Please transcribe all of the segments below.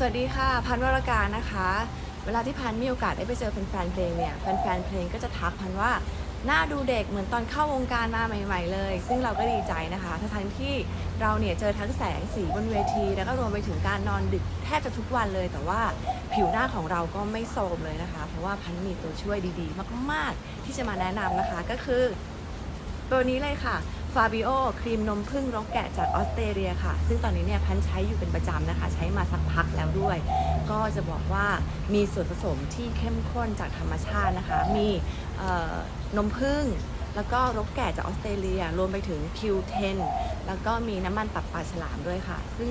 สวัสดีค่ะพันวรการนะคะ เวลาที่พันมีโอกาสได้ไปเจอแฟนๆเพลงเนี่ยแฟนๆเพลงก็จะทักพันว่าหน้าดูเด็กเหมือนตอนเข้าวงการมาใหม่ ๆ เลย ซึ่งเราก็ดีใจนะคะทั้งที่เราเนี่ยเจอทั้งแสงสีบนเวที แล้วก็รวมไปถึงการนอนดึกแทบจะทุกวันเลย แต่ว่าผิวหน้าของเราก็ไม่โทรมเลยนะคะ เพราะว่าพันมีตัวช่วยดีๆ มากๆ ที่จะมาแนะนำนะคะก็คือ ตัวนี้เลยค่ะฟาบิโอครีมนมผึ้งรกแกะจากออสเตรเลียค่ะ ซึ่งตอนนี้เนี่ยพันใช้อยู่เป็นประจำนะคะ ใช้มาสักพัก ด้วย ก็จะบอกว่ามีส่วนผสมที่เข้มข้นจากธรรมชาตินะคะ มีนมผึ้งแล้วก็รกแกะจากออสเตรเลีย รวมไปถึง Q10 แล้วก็มีน้ำมันตับปลาฉลามด้วยค่ะ ซึ่ง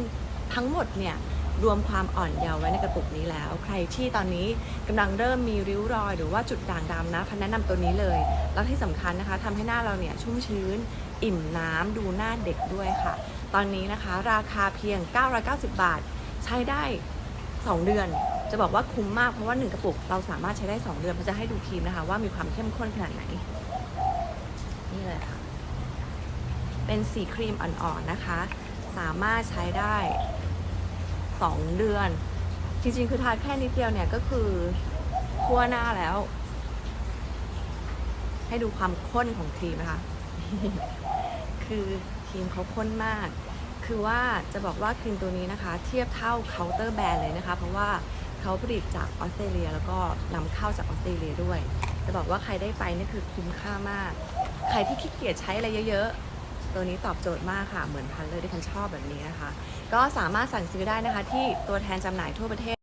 ทั้งหมดเนี่ยรวมความอ่อนเยาว์ไว้ในกระปุกนี้แล้ว ใครที่ตอนนี้กำลังเริ่มมีริ้วรอย หรือว่าจุดด่างดำนะพันแนะนำตัวนี้เลย แล้วที่สำคัญนะคะทำให้หน้าเราเนี่ยชุ่มชื้น อิ่มน้ำดูหน้าเด็กด้วยค่ะ ตอนนี้นะคะ ราคาเพียง 990 บาท ใช้ได้ 2 เดือน จะบอกว่าคุ้มมากเพราะว่า 1 กระปุกเราสามารถใช้ได้ 2 เดือนเพราะจะให้ดูครีมนะคะ ว่ามีความเข้มข้นขนาดไหน นี่เลยค่ะ เป็นสีครีมอ่อนๆนะคะ สามารถใช้ได้ 2 เดือน จริงๆ คือทาแค่นิดเดียวเนี่ยก็คือทั่วหน้าแล้ว ให้ดูความข้นของครีมนะคะ คือครีมเขาข้นมาก คือว่าจะบอกว่าครีมตัวนี้นะคะ เทียบเท่าเคาน์เตอร์แบรนด์เลยนะคะ เพราะว่าเขาผลิตจากออสเตรเลียแล้วก็นำเข้าจากออสเตรเลียด้วย จะบอกว่าใครได้ไปนี่คือคุ้มค่ามาก ใครที่ขี้เกียจใช้อะไรเยอะๆ ตัวนี้ตอบโจทย์มากค่ะ เหมือนพันเลยที่พันชอบแบบนี้นะคะ ก็สามารถสั่งซื้อได้นะคะที่ตัวแทนจำหน่ายทั่วประเทศ